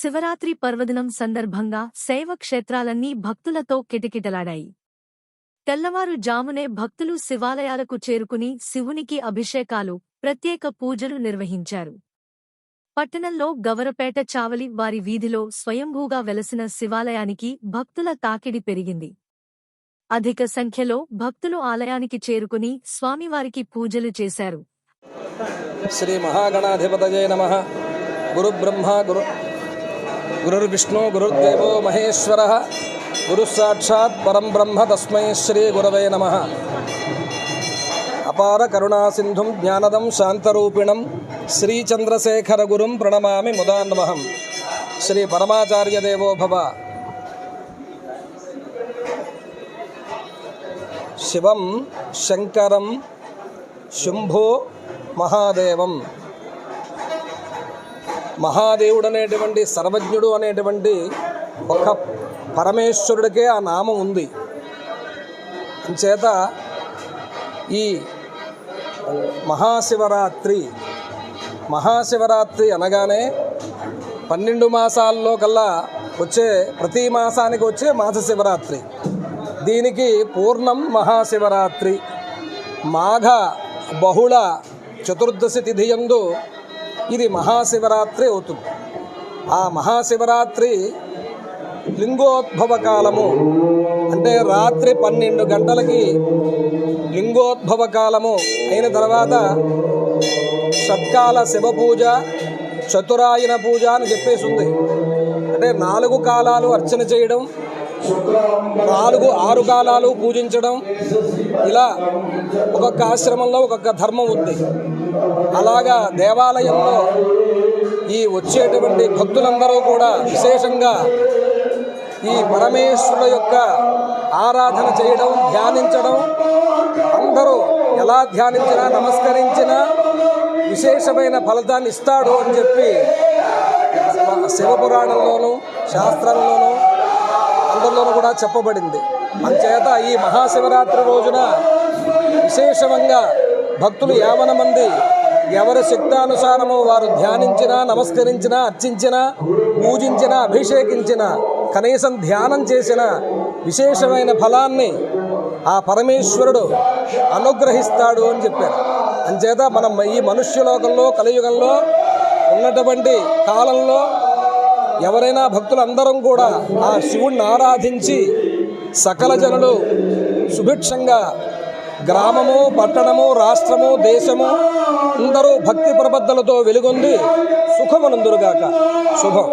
శివరాత్రి పర్వదినం సందర్భంగా శైవ క్షేత్రాలన్నీ భక్తులతో కిటకిటలాడాయి. తెల్లవారు జామునే భక్తులు శివాలయాలకు చేరుకుని శివునికి అభిషేకాలు ప్రత్యేక పూజలు నిర్వహించారు. పట్టణంలో గవరపేట చావలి వారి వీధిలో స్వయంభూగా వెలసిన శివాలయానికి భక్తుల తాకిడి పెరిగింది. అధిక సంఖ్యలో భక్తులు ఆలయానికి చేరుకుని స్వామివారికి పూజలు చేశారు. శ్రీ మహాగణాధిపతయే నమ. గురుబ్రహ్మ గురు గురుర్విష్ణు గురుర్దేవో మహేశ్వర. గురుసాక్షాత్ పరం బ్రహ్మ తస్మై శ్రీ గురవే నమ. అపార కరుణాసింధుం జ్ఞానదం శాంతరూపిణం శ్రీచంద్రశేఖర గురుం ప్రణమామి ముదాన్వహం శ్రీ పరమాచార్య దేవో భవ. శివం శంకరం శుంభో మహాదేవం. మహాదేవుడు అనేటువంటి సర్వజ్ఞుడు అనేటువంటి ఒక పరమేశ్వరుడికే ఆ నామం ఉంది. అంచేత ఈ మహాశివరాత్రి మహాశివరాత్రి అనగానే పన్నెండు మాసాల్లో కల్లా వచ్చే ప్రతి మాసానికి వచ్చే మాస శివరాత్రి దీనికి పూర్ణం మహాశివరాత్రి. మాఘ బహుళ చతుర్దశి తిథియందు ఇది మహాశివరాత్రి అవుతుంది. ఆ మహాశివరాత్రి లింగోద్భవ కాలము. అంటే రాత్రి పన్నెండు గంటలకి లింగోద్భవ కాలము అయిన తర్వాత షట్కాల శివ పూజ చతురాయన పూజ అని చెప్పేసి ఉంది. అంటే నాలుగు కాలాలు అర్చన చేయడం నాలుగు ఆరు కాలాలు పూజించడం ఇలా ఒక్కొక్క ఆశ్రమంలో ఒక్కొక్క ధర్మం ఉంది. అలాగా దేవాలయంలో ఈ వచ్చేటువంటి భక్తులందరూ కూడా విశేషంగా ఈ పరమేశ్వరుడు యొక్క ఆరాధన చేయడం ధ్యానించడం అందరూ ఎలా ధ్యానించినా నమస్కరించినా విశేషమైన ఫలితాన్ని ఇస్తాడు అని చెప్పి శివపురాణంలోనూ శాస్త్రంలోనూ అందరిలోనూ కూడా చెప్పబడింది. అంచేత ఈ మహాశివరాత్రి రోజున విశేషంగా భక్తులు యావన మంది ఎవరి శక్తానుసారము వారు ధ్యానించినా నమస్కరించినా అర్చించినా పూజించినా అభిషేకించిన కనీసం ధ్యానం చేసిన విశేషమైన ఫలాన్ని ఆ పరమేశ్వరుడు అనుగ్రహిస్తాడు అని చెప్పారు. అంచేత మనం ఈ మనుష్యలోకంలో కలియుగంలో ఉన్నటువంటి కాలంలో ఎవరైనా భక్తులందరం కూడా ఆ శివుణ్ణి ఆరాధించి సకల జనులు సుభిక్షంగా గ్రామము పట్టణము రాష్ట్రము దేశము అందరూ భక్తి ప్రబద్ధలతో వెలుగొంది సుఖమనందురుగాక శుభం.